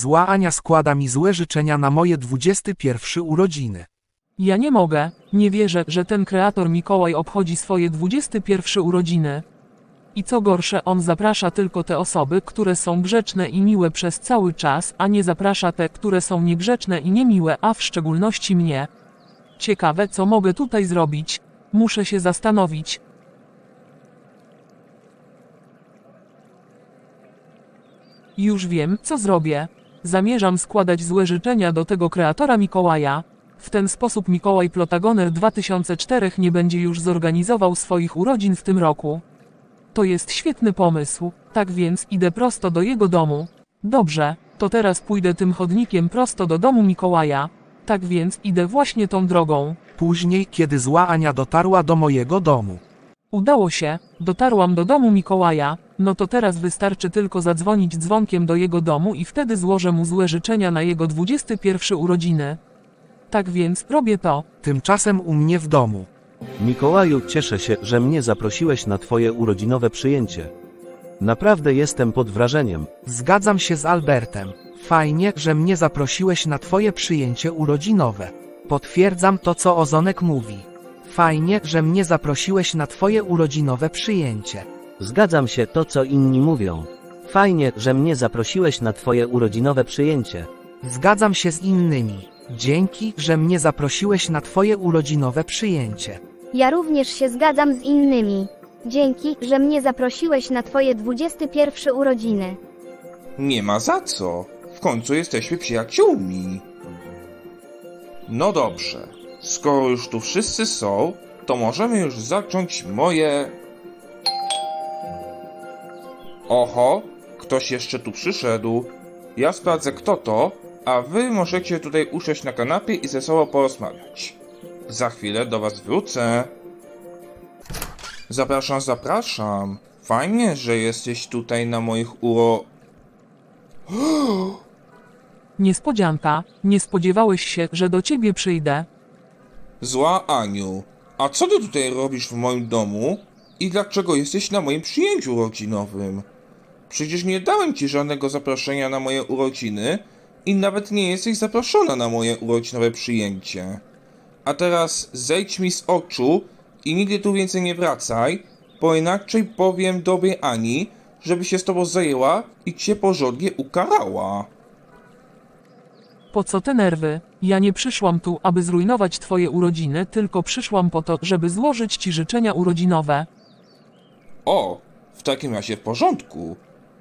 Zła Ania składa mi złe życzenia na moje 21 urodziny. Ja nie mogę, nie wierzę, że ten kreator Mikołaj obchodzi swoje 21 urodziny. I co gorsze, on zaprasza tylko te osoby, które są grzeczne i miłe przez cały czas, a nie zaprasza te, które są niegrzeczne i niemiłe, a w szczególności mnie. Ciekawe, co mogę tutaj zrobić. Muszę się zastanowić. Już wiem, co zrobię. Zamierzam składać złe życzenia do tego kreatora Mikołaja. W ten sposób Mikołaj Plotagoner 2004 nie będzie już zorganizował swoich urodzin w tym roku. To jest świetny pomysł, tak więc idę prosto do jego domu. Dobrze, to teraz pójdę tym chodnikiem prosto do domu Mikołaja. Tak więc idę właśnie tą drogą. Później, kiedy zła Ania dotarła do mojego domu. Udało się, dotarłam do domu Mikołaja, no to teraz wystarczy tylko zadzwonić dzwonkiem do jego domu i wtedy złożę mu złe życzenia na jego 21 urodziny. Tak więc robię to. Tymczasem u mnie w domu. Mikołaju, cieszę się, że mnie zaprosiłeś na Twoje urodzinowe przyjęcie. Naprawdę jestem pod wrażeniem. Zgadzam się z Albertem. Fajnie, że mnie zaprosiłeś na twoje przyjęcie urodzinowe. Potwierdzam to, co Ozonek mówi. Fajnie, że mnie zaprosiłeś na twoje urodzinowe przyjęcie. Zgadzam się to, co inni mówią. Fajnie, że mnie zaprosiłeś na Twoje urodzinowe przyjęcie. Zgadzam się z innymi. Dzięki, że mnie zaprosiłeś na twoje urodzinowe przyjęcie. Ja również się zgadzam z innymi. Dzięki, że mnie zaprosiłeś na twoje 21 urodziny. Nie ma za co. W końcu jesteśmy przyjaciółmi. No dobrze. Skoro już tu wszyscy są, to możemy już zacząć moje. Oho, ktoś jeszcze tu przyszedł. Ja sprawdzę kto to, a wy możecie tutaj usiąść na kanapie i ze sobą porozmawiać. Za chwilę do was wrócę. Zapraszam, zapraszam. Fajnie, że jesteś tutaj na moich uro... Niespodzianka, nie spodziewałeś się, że do ciebie przyjdę. Zła Aniu, a co ty tutaj robisz w moim domu? I dlaczego jesteś na moim przyjęciu rodzinowym? Przecież nie dałem ci żadnego zaproszenia na moje urodziny i nawet nie jesteś zaproszona na moje urodzinowe przyjęcie. A teraz zejdź mi z oczu i nigdy tu więcej nie wracaj, bo inaczej powiem dobrej Ani, żeby się z tobą zajęła i cię porządnie ukarała. Po co te nerwy? Ja nie przyszłam tu, aby zrujnować twoje urodziny, tylko przyszłam po to, żeby złożyć ci życzenia urodzinowe. O, w takim razie w porządku.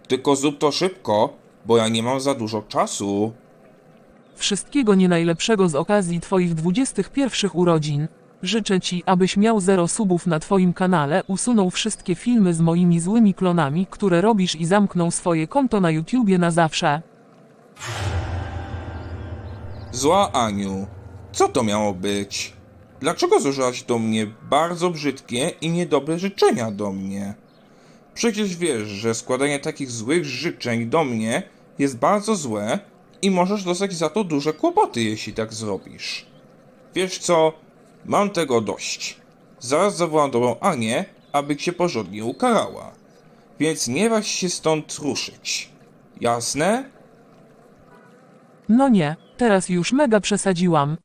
Tylko zrób to szybko, bo ja nie mam za dużo czasu. Wszystkiego nie najlepszego z okazji twoich 21 urodzin. Życzę ci, abyś miał zero subów na twoim kanale, usunął wszystkie filmy z moimi złymi klonami, które robisz i zamknął swoje konto na YouTubie na zawsze. Zła Aniu, co to miało być? Dlaczego zużyłaś do mnie bardzo brzydkie i niedobre życzenia do mnie? Przecież wiesz, że składanie takich złych życzeń do mnie jest bardzo złe i możesz dostać za to duże kłopoty, jeśli tak zrobisz. Wiesz co? Mam tego dość. Zaraz zawołam dobrą Anię, aby cię porządnie ukarała. Więc nie waż się stąd ruszyć. Jasne? No nie, teraz już mega przesadziłam.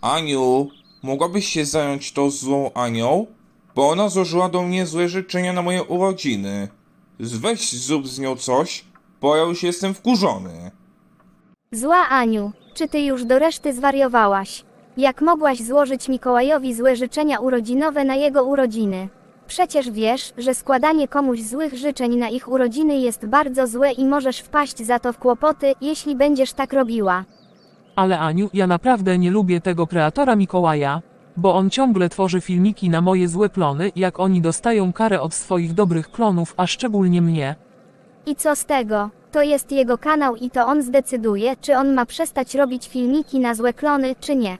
Aniu, mogłabyś się zająć tą złą Anią? Bo ona złożyła do mnie złe życzenia na moje urodziny. Weź zrób z nią coś, bo ja już jestem wkurzony. Zła Aniu, czy ty już do reszty zwariowałaś? Jak mogłaś złożyć Mikołajowi złe życzenia urodzinowe na jego urodziny? Przecież wiesz, że składanie komuś złych życzeń na ich urodziny jest bardzo złe i możesz wpaść za to w kłopoty, jeśli będziesz tak robiła. Ale Aniu, ja naprawdę nie lubię tego kreatora Mikołaja, bo on ciągle tworzy filmiki na moje złe klony, jak oni dostają karę od swoich dobrych klonów, a szczególnie mnie. I co z tego? To jest jego kanał i to on zdecyduje, czy on ma przestać robić filmiki na złe klony, czy nie.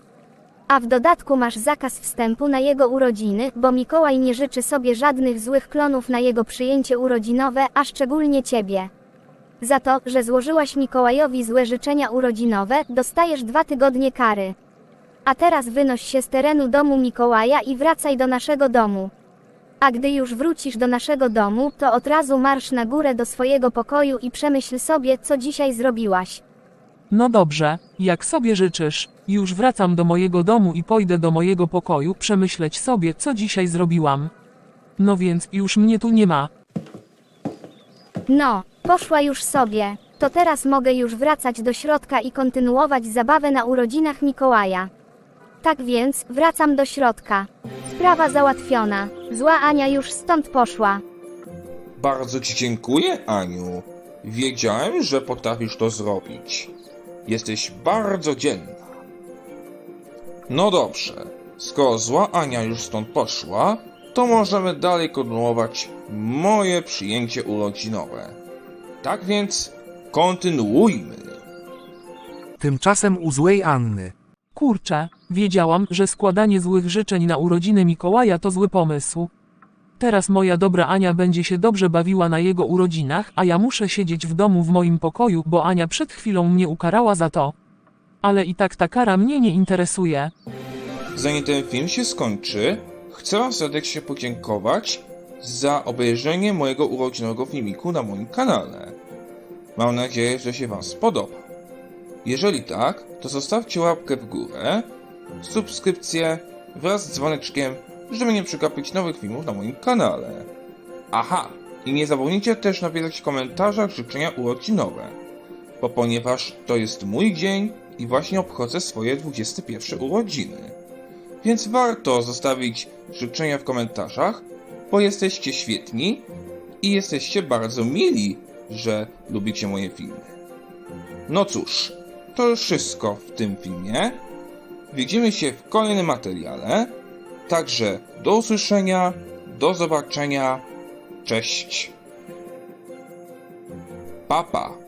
A w dodatku masz zakaz wstępu na jego urodziny, bo Mikołaj nie życzy sobie żadnych złych klonów na jego przyjęcie urodzinowe, a szczególnie ciebie. Za to, że złożyłaś Mikołajowi złe życzenia urodzinowe, dostajesz dwa tygodnie kary. A teraz wynoś się z terenu domu Mikołaja i wracaj do naszego domu. A gdy już wrócisz do naszego domu, to od razu marsz na górę do swojego pokoju i przemyśl sobie, co dzisiaj zrobiłaś. No dobrze, jak sobie życzysz. Już wracam do mojego domu i pójdę do mojego pokoju przemyśleć sobie, co dzisiaj zrobiłam. No więc już mnie tu nie ma. No, poszła już sobie. To teraz mogę już wracać do środka i kontynuować zabawę na urodzinach Mikołaja. Tak więc, wracam do środka. Sprawa załatwiona. Zła Ania już stąd poszła. Bardzo ci dziękuję, Aniu. Wiedziałem, że potrafisz to zrobić. Jesteś bardzo dzielna. No dobrze, skoro zła Ania już stąd poszła, to możemy dalej kontynuować moje przyjęcie urodzinowe. Tak więc, kontynuujmy. Tymczasem u złej Anny. Kurczę, wiedziałam, że składanie złych życzeń na urodziny Mikołaja to zły pomysł. Teraz moja dobra Ania będzie się dobrze bawiła na jego urodzinach, a ja muszę siedzieć w domu w moim pokoju, bo Ania przed chwilą mnie ukarała za to. Ale i tak ta kara mnie nie interesuje. Zanim ten film się skończy, chcę Wam serdecznie podziękować za obejrzenie mojego urodzinowego filmiku na moim kanale. Mam nadzieję, że się Wam spodoba. Jeżeli tak, to zostawcie łapkę w górę, subskrypcję wraz z dzwoneczkiem, żeby nie przegapić nowych filmów na moim kanale. Aha, i nie zapomnijcie też napisać w komentarzach życzenia urodzinowe, bo ponieważ to jest mój dzień i właśnie obchodzę swoje 21 urodziny. Więc warto zostawić życzenia w komentarzach, bo jesteście świetni i jesteście bardzo mili, że lubicie moje filmy. No cóż, to już wszystko w tym filmie. Widzimy się w kolejnym materiale. Także do usłyszenia, do zobaczenia. Cześć. Papa.